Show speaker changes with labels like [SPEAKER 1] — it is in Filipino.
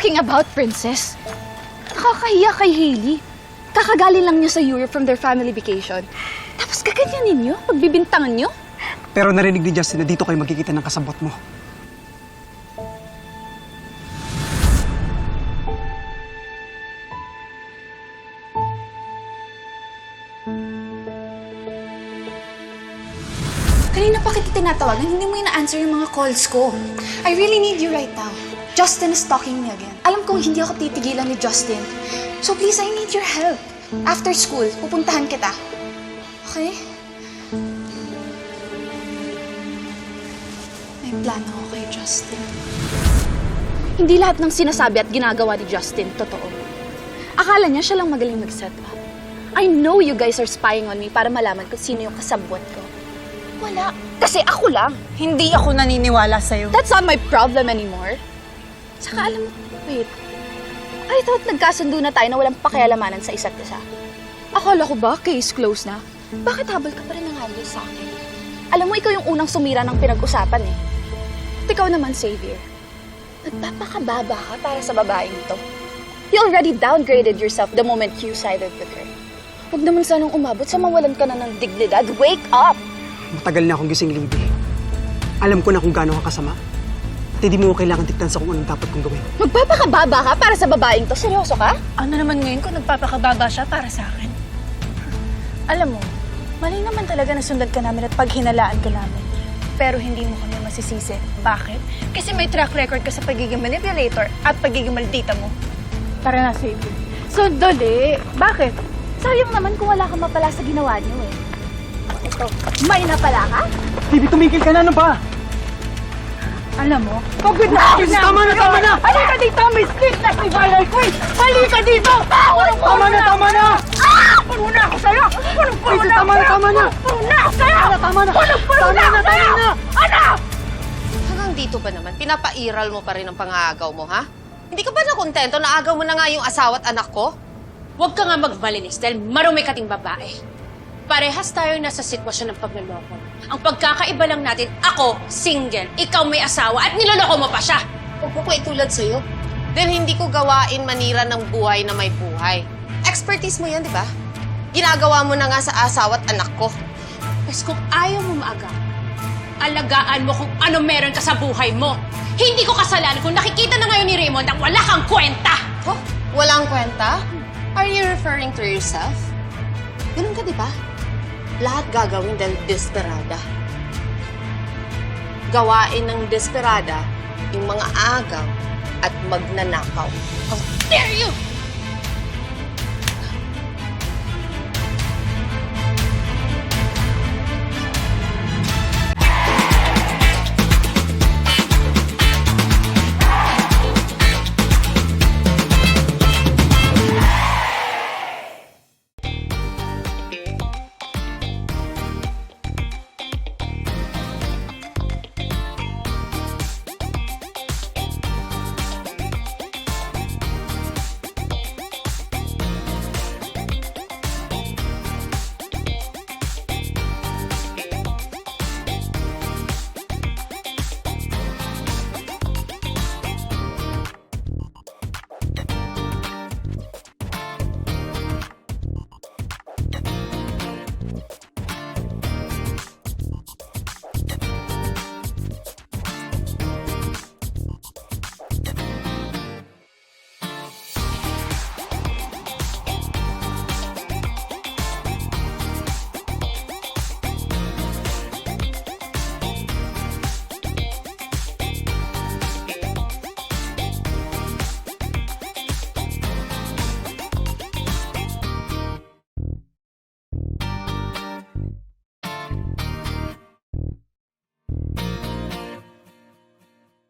[SPEAKER 1] talking about, princess? Nakakahiya kay Hailey. Kakagaling lang niya sa Europe from their family vacation. Tapos gaganyanin niyo? Pagbibintangan niyo?
[SPEAKER 2] Pero narinig ni Justin na dito kayo magkikita ng kasabot mo.
[SPEAKER 3] Kanina pa kita tinatawagan, hindi mo ina-answer yung mga calls ko. I really need you right now. Justin is stalking me again. Alam kong hindi ako titigilan ni Justin. So please, I need your help. After school, pupuntahan kita. Okay? May plano ako kay Justin.
[SPEAKER 1] Hindi lahat ng sinasabi at ginagawa ni Justin totoo. Akala niya siya lang magaling mag-set up. I know you guys are spying on me para malaman kung sino yung kasabwat ko. Wala. Kasi ako lang.
[SPEAKER 4] Hindi ako naniniwala sa'yo.
[SPEAKER 1] That's not my problem anymore. Saka alam mo, wait. I thought nagkasundo na tayo na walang pakialamanan sa isa't isa. Akala ko ba, case closed na? Bakit habol ka pa rin ng habol sa akin? Alam mo, ikaw yung unang sumira ng pinag-usapan eh. At ikaw naman, Xavier. Nagpapakababa ka para sa babaeng ito. You already downgraded yourself the moment you sided with her. Huwag naman sanang umabot sa mawalan ka na ng dignidad. Wake up!
[SPEAKER 2] Matagal na akong gising, Libby. Alam ko na kung gaano ka kasama. At hindi mo ko kailangan tiktan sa kung anong dapat kong gawin.
[SPEAKER 1] Magpapakababa ka para sa babaeng to? Seryoso ka?
[SPEAKER 4] Ano naman ngayon kung nagpapakababa siya para sa akin? Alam mo, mali naman talaga na sundan ka namin at paghinalaan ka namin. Pero hindi mo kami masisisi. Bakit? Kasi may track record ka sa pagiging manipulator at pagiging maldita mo. Tara na, Sadie.
[SPEAKER 1] Sandali. Bakit? Sayang naman kung wala kang mapala sa ginawa niyo eh. Ito, may napala ka?
[SPEAKER 2] Libby, tumigil ka na, ano ba?
[SPEAKER 4] Alam mo, pagod na ako na!
[SPEAKER 2] Tama na, tama na!
[SPEAKER 4] Halika dito, may split na si Violet Queen! Halika dito! Punong
[SPEAKER 2] Tama na, tama na!
[SPEAKER 4] Ah! Puno na ako sa'yo! Puno na
[SPEAKER 2] tama na,
[SPEAKER 4] ako
[SPEAKER 2] tama na!
[SPEAKER 4] Puno na ako sa'yo!
[SPEAKER 2] Tama na, tama na!
[SPEAKER 4] Punong puno
[SPEAKER 2] Tama
[SPEAKER 4] na ako
[SPEAKER 2] na, tama
[SPEAKER 4] sa'yo!
[SPEAKER 2] na!
[SPEAKER 4] Ano?
[SPEAKER 5] Hanggang dito ba naman? Pinapairal mo pa rin ang pangagaw mo, ha? Hindi ka ba nakontento na agaw mo na nga yung asawa at anak ko?
[SPEAKER 6] Huwag ka nga magmalinis dahil marumi kating babae. Parehas tayo nasa sitwasyon ng pagloloko. Ang pagkakaiba lang natin, ako, single, ikaw may asawa, at niloloko mo pa siya.
[SPEAKER 5] Huwag ko itulad sa'yo. Dahil hindi ko gawain manira ng buhay na may buhay. Expertise mo yan, di ba? Ginagawa mo na nga sa asawa at anak ko.
[SPEAKER 6] Tapos kung ayaw mo maaga, alagaan mo kung ano meron ka sa buhay mo. Hindi ko kasalanan kung nakikita na ngayon ni Raymond ang wala kang kwenta.
[SPEAKER 5] Oh, walang kwenta? Are you referring to yourself? Ganun ka, di ba? Lahat gagawin dahil desperada. Gawain ng desperada yung mga agaw at magnanakaw.
[SPEAKER 6] How dare you!